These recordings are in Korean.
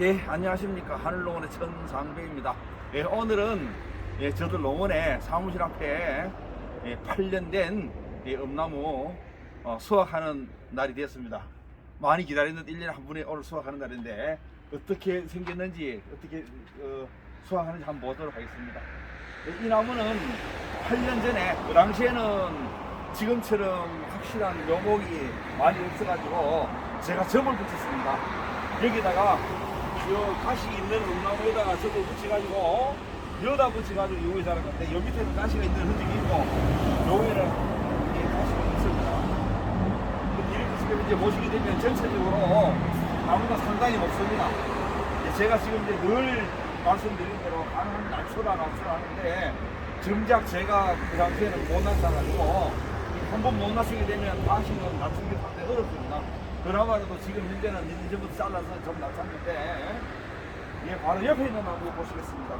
예, 안녕하십니까. 하늘농원의 천상배입니다. 예, 오늘은 예, 저들 농원의 사무실 앞에 예, 8년 된 예, 음나무 어, 수확하는 날이 되었습니다. 많이 기다렸는데 1년에 한 번에 오늘 수확하는 날인데 어떻게 생겼는지 어떻게 어, 수확하는지 한번 보도록 하겠습니다. 예, 이 나무는 8년 전에 그 당시에는 지금처럼 확실한 묘목이 많이 없어가지고 제가 점을 붙였습니다. 여기다가 요 가시 있는 음나무에다가 접을 붙여가지고 여다 붙여가지고 여기 자란 건데 요 밑에는 가시가 있는 흔적이 있고 여기는 이게 가시가 없습니다. 근데 이렇게 지금 이제 보시게 되면 전체적으로 나무가 상당히 높습니다. 이제 제가 지금 이제 늘 말씀드린 대로 가능하면 낮춰라 낮춰라 하는데 정작 제가 그 당시에는 못 낮춰가지고 한 번 못 낮추게 되면 다시는 낮추기 상당히 어렵습니다. 그나마라도 지금 현재는 이제부터 잘라서 좀 낮췄는데 예, 바로 옆에 있는 나무 보시겠습니다.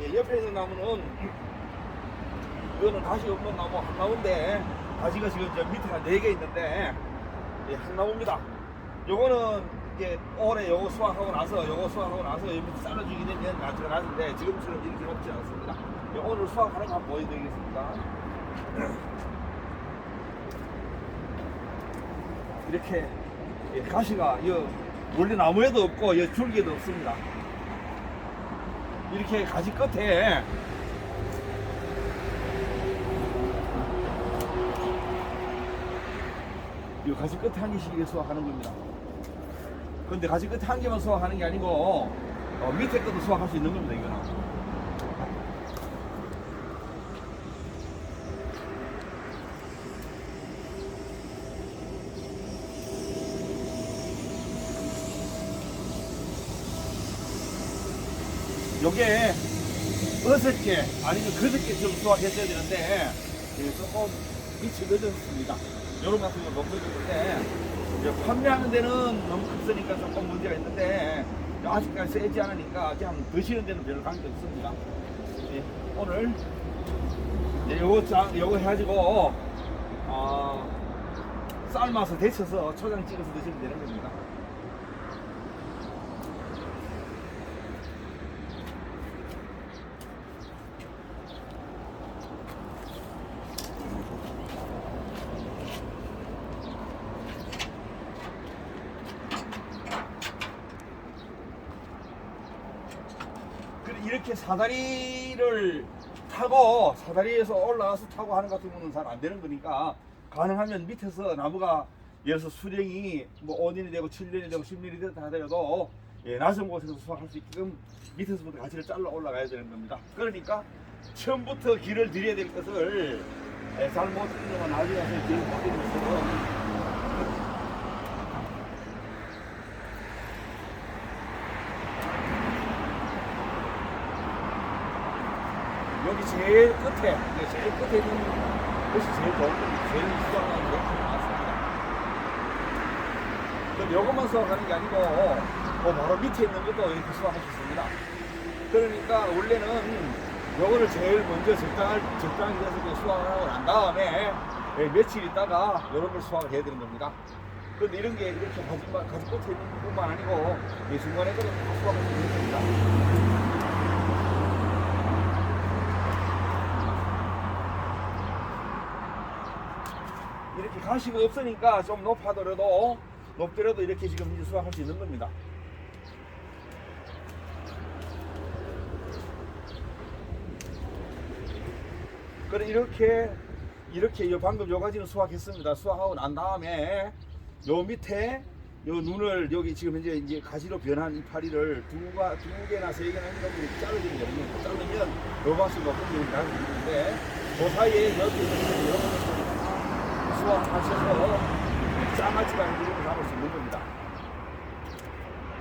예, 옆에 있는 나무는 이거는 가시 없는 나무 한 나무인데 가시가 지금 저 밑에가 네 개 있는데 예, 한 나무입니다. 요거는 이제 올해 요거 수확하고 나서 요거 수확하고 나서 밑에 잘라주게 되면 나중에 나는데 지금처럼 이렇게 높지 않습니다. 예, 오늘 수확하는 거 한번 보여드리겠습니다. 이렇게 예, 가시가 이 원래 나무에도 없고 이 줄기에도 없습니다. 이렇게 가시 끝에 이 가시 끝에 한 개씩 수확하는 겁니다. 근데 가시 끝에 한 개만 수확하는 게 아니고 어, 밑에 것도 수확할 수 있는 겁니다. 이거는. 요게 개 아니면 그섯 개좀 수확했어야 되는데 예, 조금 밑이 늦었습니다. 요런 같은 건 너무 늦었는데 판매하는 데는 너무 크으니까 조금 문제가 있는데 아직까지 세지 않으니까 그냥 드시는 데는 별로 관계 없습니다. 예, 오늘 이제 요거 짜, 요거 해가지고 어, 삶아서 데쳐서 초장 찍어서 드시면 되는 겁니다. 사다리를 타고 사다리에서 올라가서 타고 하는 것 같은 경우는 잘 안 되는 거니까 가능하면 밑에서 나무가 예를 들어서 수령이 뭐 5년이 되고 7년이 되고 10년이 되다 하더라도 예, 낮은 곳에서 수확할 수 있게끔 밑에서부터 가지를 잘라 올라가야 되는 겁니다. 그러니까 처음부터 길을 들여야 될 것을 예, 잘못 들으면 나중에 길을 못것 여기 제일 끝에, 네, 제일 끝에 있는 것이 제일 좋은 겁니다. 제일 수확하는 게 맞습니다. 그럼 이것만 수확하는 게 아니고, 그 바로 밑에 있는 것도 이렇게 수확할 수 있습니다. 그러니까 원래는 요거를 제일 먼저 적당할, 적당히 해서 수확을 하고 난 다음에 예, 며칠 있다가 이런 걸 수확을 해야 되는 겁니다. 그런데 이런 게 이렇게 가지, 가지 끝에 있는 것뿐만 아니고 이 중간에 그런 다 수확할 수 있는 겁니다. 이렇게 가시가 없으니까 좀 높아더라도 높더라도 이렇게 지금 이제 수확할 수 있는 겁니다. 그래 이렇게 이렇게 요 방금 요 가지는 수확했습니다. 수확하고 난 다음에 요 밑에 요 눈을 여기 지금 현재 이제 가시로 변한 이파리를 두가 두 개나 세 개나 이런 거 자르면 되는 자르면 높은 게 나는 있는데 그 사이에 여기 이런 수확하셔서 쌍아치라는 이름을 잡을 수 있는 겁니다.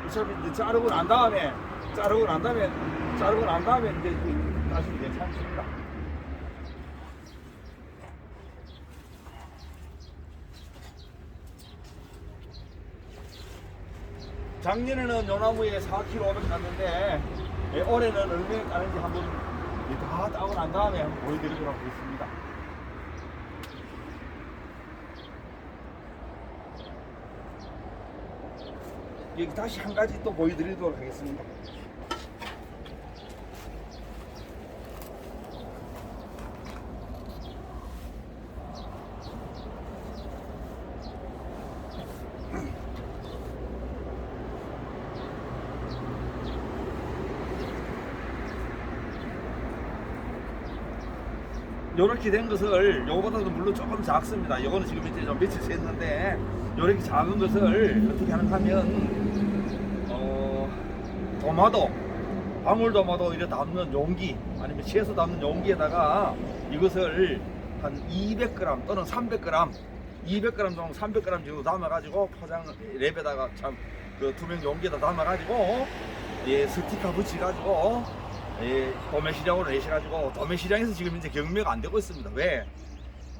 어차피 이제 자르고 난 다음에 자르고 난 다음에 자르고 난 다음에 이제 다시 이제 참습니다. 작년에는 요 나무에 4kg 500 갔는데 예, 올해는 얼마나 까는지 한번 예, 다 따고 난 다음에 보여드리도록 하겠습니다. 여기 다시 한 가지 또 보여드리도록 하겠습니다. 요렇게 된 것을 요거보다도 물론 조금 작습니다. 요거는 지금 이제 좀 며칠 샜는데 요렇게 작은 것을 어떻게 하는가 하면 어 도마도 방울 도마도 이렇게 담는 용기 아니면 채소 담는 용기에다가 이것을 한 200g 또는 300g 200g 정도 300g 정도 담아가지고 포장 랩에다가 참 그 투명 용기에다 담아가지고 예 스티커 붙여가지고 예, 도매 시장으로 내셔가지고 도매 시장에서 지금 이제 경매가 안 되고 있습니다. 왜?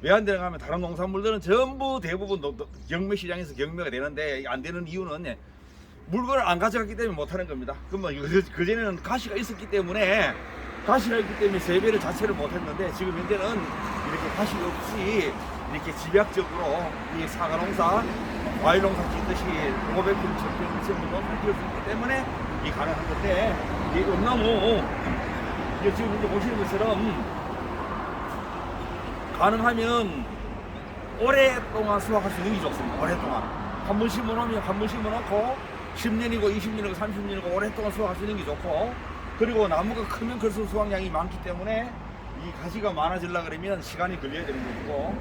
왜안 되는가 하면 다른 농산물들은 전부 대부분 경매 시장에서 경매가 되는데 안 되는 이유는 예, 물건을 안 가져갔기 때문에 못 하는 겁니다. 그러면 그, 그전에는 가시가 있었기 때문에 가시가 있기 때문에 세배를 자체를 못 했는데 지금 현재는 이렇게 가시 없이 이렇게 집약적으로 이 사과 농사, 과일 농사 짓듯이 500평, 1000평, 2000평 농사 지을 수 있기 때문에 이 가능한 건데 이 음나무 지금 이제 보시는 것처럼 가능하면 오랫동안 수확할 수 있는 게 좋습니다. 오랫동안 한 번 심어놓으면 한 번 심어놓고 10년이고 20년이고 30년이고 오랫동안 수확할 수 있는 게 좋고 그리고 나무가 크면 클수록 수확량이 많기 때문에 이 가지가 많아지려 그러면 시간이 걸려야 되는 것이고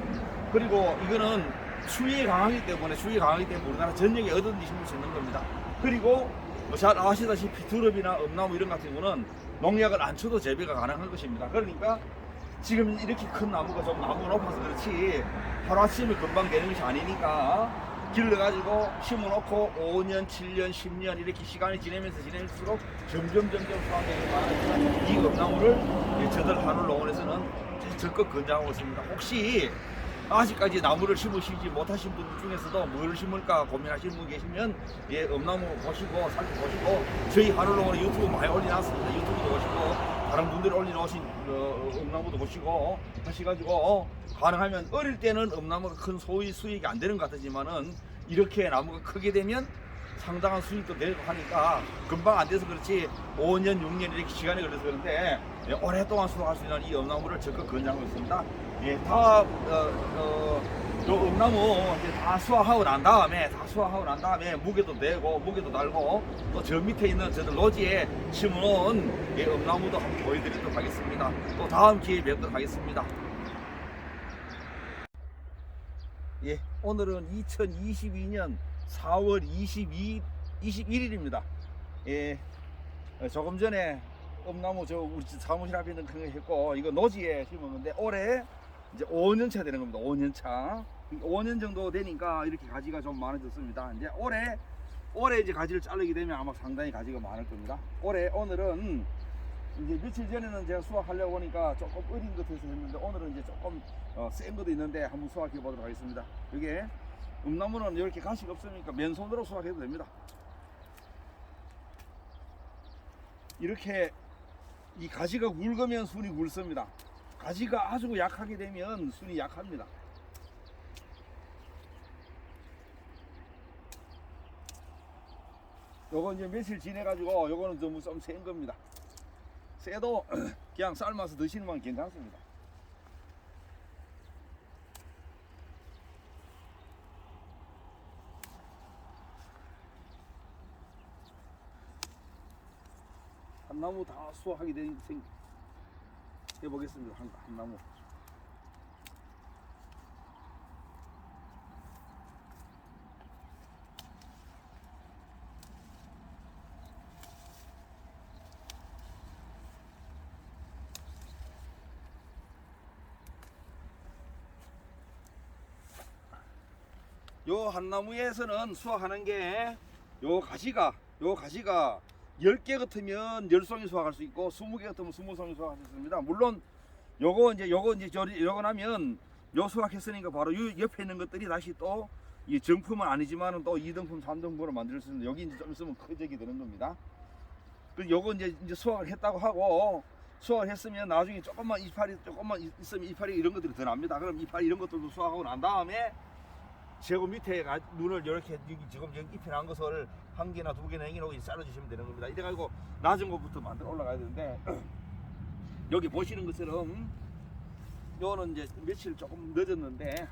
그리고 이거는 추위에 강하기 때문에 추위에 강하기 때문에 우리나라 전역에 어디든지 심을 수 있는 겁니다. 그리고 뭐 잘 아시다시피 두릅이나 엄나무 이런 같은 거는 농약을 안 쳐도 재배가 가능한 것입니다. 그러니까 지금 이렇게 큰 나무가 좀 나무가 높아서 그렇지 하루아침에 금방 되는 것이 아니니까 길러가지고 심어놓고 5년, 7년, 10년 이렇게 시간이 지내면서 지낼수록 점점 점점 수확량이 많아지면 이 엄나무를 이 저들 하늘 농원에서는 적극 권장하고 있습니다. 혹시 아직까지 나무를 심으시지 못하신 분들 중에서도 뭘 심을까 고민하시는 분 계시면 예, 엄나무 보시고 살펴보시고 저희 하늘농원 유튜브 많이 올려놨습니다. 유튜브도 보시고 다른 분들이 올려놓으신 어, 엄나무도 보시고 하시가지고 어, 가능하면 어릴 때는 엄나무가 큰 소위 수익이 안 되는 것 같지만은 이렇게 나무가 크게 되면 상당한 수익도 내고 하니까 금방 안 돼서 그렇지 5년, 6년 이렇게 시간이 걸려서 그런데 예, 오랫동안 수확할 수 있는 이 엄나무를 적극 권장하고 있습니다. 예, 다, 어, 어, 요 엄나무 이제 다 수확하고 난 다음에, 다 수확하고 난 다음에 무게도 내고, 무게도 달고, 또 저 밑에 있는 저들 노지에 심어놓은 예, 엄나무도 한번 보여드리도록 하겠습니다. 또 다음 기회에 뵙도록 하겠습니다. 예, 오늘은 2022년 4월 22, 21일입니다. 예, 어, 조금 전에 엄나무 저 우리 집 사무실 앞에 있는 그거 했고 이거 노지에 심었는데 올해 이제 5년 차 되는 겁니다. 5년 차. 5년 정도 되니까 이렇게 가지가 좀 많아졌습니다. 이제 올해 올해 이제 가지를 자르게 되면 아마 상당히 가지가 많을 겁니다. 올해 오늘은 이제 며칠 전에는 제가 수확하려고 하니까 조금 어린 것에서 했는데 오늘은 이제 조금 어, 센 것도 있는데 한번 수확해 보도록 하겠습니다. 이게 음나무는 이렇게 가시가 없으니까 맨손으로 수확해도 됩니다. 이렇게 이 가지가 굵으면 순이 굵습니다. 가지가 아주 약하게 되면 순이 약합니다. 요거 이제 며칠 지내가지고 요거는 좀좀센 겁니다. 새도 그냥 삶아서 드시는 건 괜찮습니다. 한 나무 다 수확하게 된 생 해보겠습니다. 한, 한 나무. 요 한 나무에서는 수확하는 게 요 가지가 요 가지가 10개 같으면 10송이 수확할 수 있고 20개 같으면 20송이 수확할 수 있습니다. 물론 요거 이제 요거 이제 저리 이러고 나면 요 수확했으니까 바로 요 옆에 있는 것들이 다시 또 이 정품은 아니지만은 또 2등품, 3등품으로 만들 수 있는 여기 이제 좀 있으면 커지게 되는 겁니다. 그 요거 이제 이제 수확을 했다고 하고 수확을 했으면 나중에 조금만 이파리 조금만 있- 있으면 이파리 이런 것들이 더 납니다. 그럼 이파리 이런 것들도 수확하고 난 다음에 제고 밑에 가- 눈을 이렇게 지금 여기 잎에 난 것을 한 개나 두 개나 이렇게 잘라주시면 되는 겁니다. 이래가지고 낮은 것부터 만들어 올라가야 되는데 여기 보시는 것처럼 요거는 이제 며칠 조금 늦었는데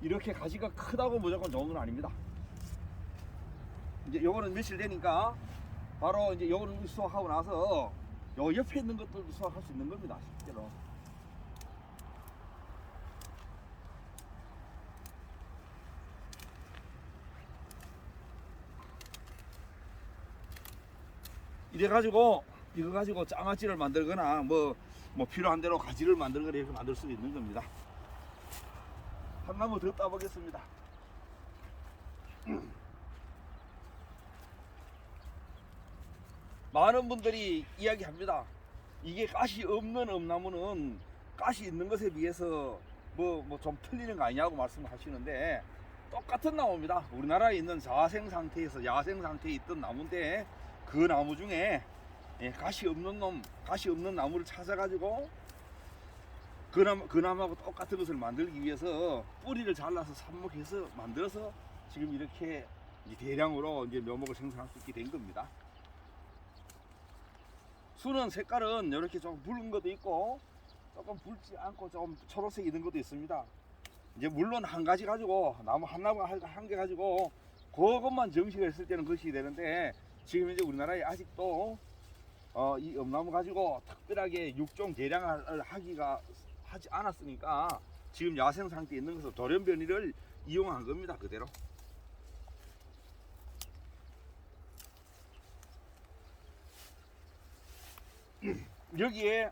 이렇게 가지가 크다고 무조건 좋은 건 아닙니다. 이제 요거는 며칠 되니까 바로 이제 요거는 수확하고 나서 요 옆에 있는 것들도 수확할 수 있는 겁니다. 실제로. 이래 가지고 이거 가지고 장아찌를 만들거나 뭐, 뭐 필요한 대로 가지를 만들거나 이렇게 만들 수 있는 겁니다. 한 나무 더 따보겠습니다. 많은 분들이 이야기합니다. 이게 가시 없는 엄나무는 가시 있는 것에 비해서 뭐 뭐 좀 틀리는 거 아니냐고 말씀하시는데 똑같은 나무입니다. 우리나라에 있는 자생 상태에서 야생 상태에 있던 나무인데 그 나무 중에 예, 가시 없는 놈, 가시 없는 나무를 찾아가지고 그 나무 그 나무하고 똑같은 것을 만들기 위해서 뿌리를 잘라서 삽목해서 만들어서 지금 이렇게 대량으로 이제 묘목을 생산할 수 있게 된 겁니다. 수는 색깔은 이렇게 좀 붉은 것도 있고 조금 붉지 않고 좀 초록색 있는 것도 있습니다. 이제 물론 한 가지 가지고 나무 한 나무 한 개 가지고 그것만 정식을 했을 때는 것이 되는데 지금 이제 우리나라에 아직도 어, 이 엄나무 가지고 특별하게 육종 개량을 하기가 하지 않았으니까 지금 야생 상태에 있는 것을 돌연변이를 이용한 겁니다 그대로. 여기에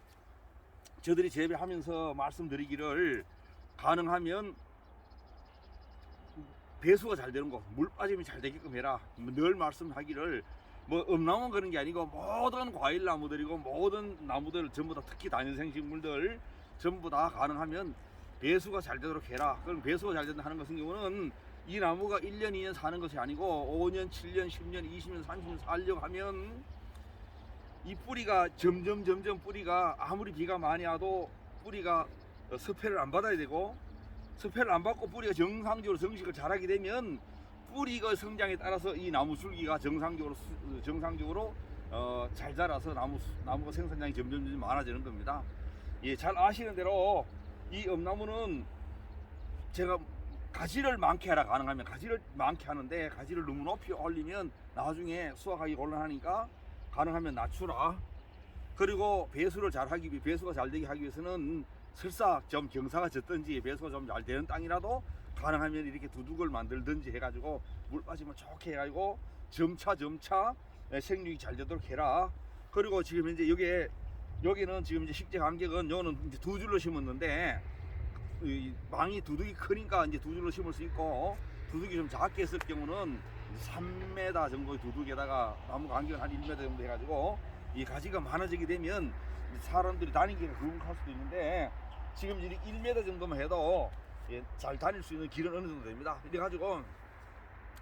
저들이 재배하면서 말씀드리기를 가능하면 배수가 잘 되는 거, 물 빠짐이 잘 되게끔 해라. 늘 말씀하기를 뭐 엄나무는 그런 게 아니고 모든 과일 나무들이고 모든 나무들 전부 다 특히 다년생 식물들 전부 다 가능하면 배수가 잘 되도록 해라. 그럼 배수가 잘 된다 하는 것은 경우는 이 나무가 1년, 2년 사는 것이 아니고 5년, 7년, 10년, 20년, 30년 살려고 하면 이 뿌리가 점점 점점 뿌리가 아무리 비가 많이 와도 뿌리가 어, 섭해를 안 받아야 되고 섭해를 안 받고 뿌리가 정상적으로 정식을 자라게 되면 뿌리가 성장에 따라서 이 나무 줄기가 정상적으로 수- 정상적으로 어, 잘 자라서 나무 수- 나무가 생산량이 점점 많아지는 겁니다. 예, 잘 아시는 대로 이 엄나무는 제가 가지를 많게 하라 가능하면 가지를 많게 하는데 가지를 너무 높이 올리면 나중에 수확하기 곤란하니까 가능하면 낮추라. 그리고 배수를 잘 하기 위해 배수가 잘 되게 하기 위해서는 설사 좀 경사가 졌든지 배수가 좀 잘 되는 땅이라도 가능하면 이렇게 두둑을 만들든지 해가지고 물 빠지면 좋게 해가지고 점차 점차 생육이 잘 되도록 해라. 그리고 지금 이제 여기에 여기는 지금 이제 식재 간격은 요거는 이제 두 줄로 심었는데 이 망이 두둑이 크니까 이제 두 줄로 심을 수 있고 두둑이 좀 작게 했을 경우는 3m 정도의 두둑에다가 나무 간격은 한 1m 정도 해가지고 이 가지가 많아지게 되면 사람들이 다니기가 그룩할 수도 있는데 지금 이렇게 1m 정도만 해도 예, 잘 다닐 수 있는 길은 어느 정도 됩니다. 이래가지고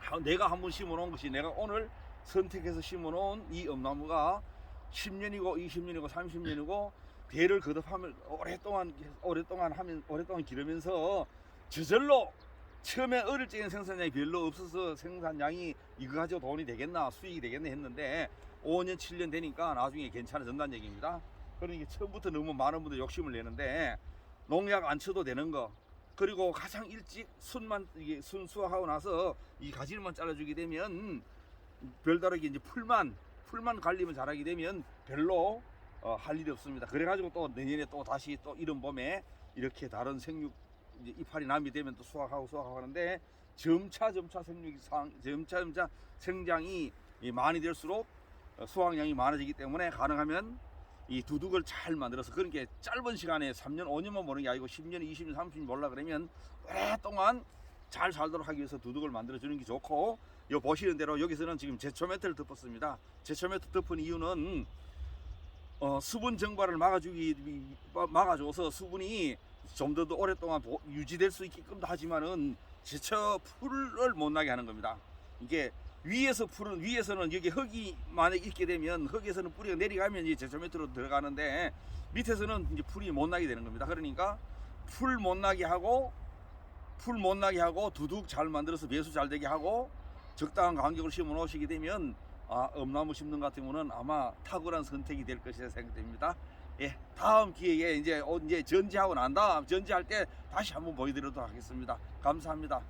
하- 내가 한번 심어놓은 것이 내가 오늘 선택해서 심어놓은 이 엄나무가 10년이고 20년이고 30년이고 대를 거듭하면 오랫동안 오랫동안 하면 오랫동안 기르면서 저절로 처음에 어릴 적엔 생산량이 별로 없어서 생산량이 이거 가지고 돈이 되겠나 수익이 되겠나 했는데 5년 7년 되니까 나중에 괜찮아진다는 얘기입니다. 그러니까 처음부터 너무 많은 분들 욕심을 내는데 농약 안 쳐도 되는 거 그리고 가장 일찍 순만 이게 순 수확하고 나서 이 가지만 잘라주게 되면 별다르게 이제 풀만 풀만 관리만 잘하게 되면 별로 어, 할 일이 없습니다. 그래가지고 또 내년에 또 다시 또 이른 봄에 이렇게 다른 생육 이파리 남이 되면 또 수확하고 수확하고 하는데 점차 점차 생육이 상 점차 점차 생장이 이 많이 될수록 어, 수확량이 많아지기 때문에 가능하면 이 두둑을 잘 만들어서 그런 게 짧은 시간에 3년 5년만 보는 게 아니고 10년 20년 30년 몰라 그러면 오랫동안 잘 살도록 하기 위해서 두둑을 만들어 주는 게 좋고 요 보시는 대로 여기서는 지금 제초 매트를 덮었습니다. 제초 매트 덮은 이유는 어, 수분 증발을 막아주기 막아줘서 수분이 좀 더 오랫동안 보- 유지될 수 있게끔도 하지만은 제초 풀을 못 나게 하는 겁니다. 이게 위에서 풀은 위에서는 여기 흙이 만약 있게 되면 흙에서는 뿌리가 내려가면 이제 제초 매트로 들어가는데 밑에서는 이제 풀이 못 나게 되는 겁니다. 그러니까 풀 못 나게 하고 풀 못 나게 하고 두둑 잘 만들어서 배수 잘 되게 하고 적당한 간격으로 심어 놓으시게 되면 아, 엄나무 심는 같은 경우는 아마 탁월한 선택이 될 것이라 생각됩니다. 예, 다음 기회에 이제 어, 이제 전지하고 난 다음 전지할 때 다시 한번 보여드리도록 하겠습니다. 감사합니다.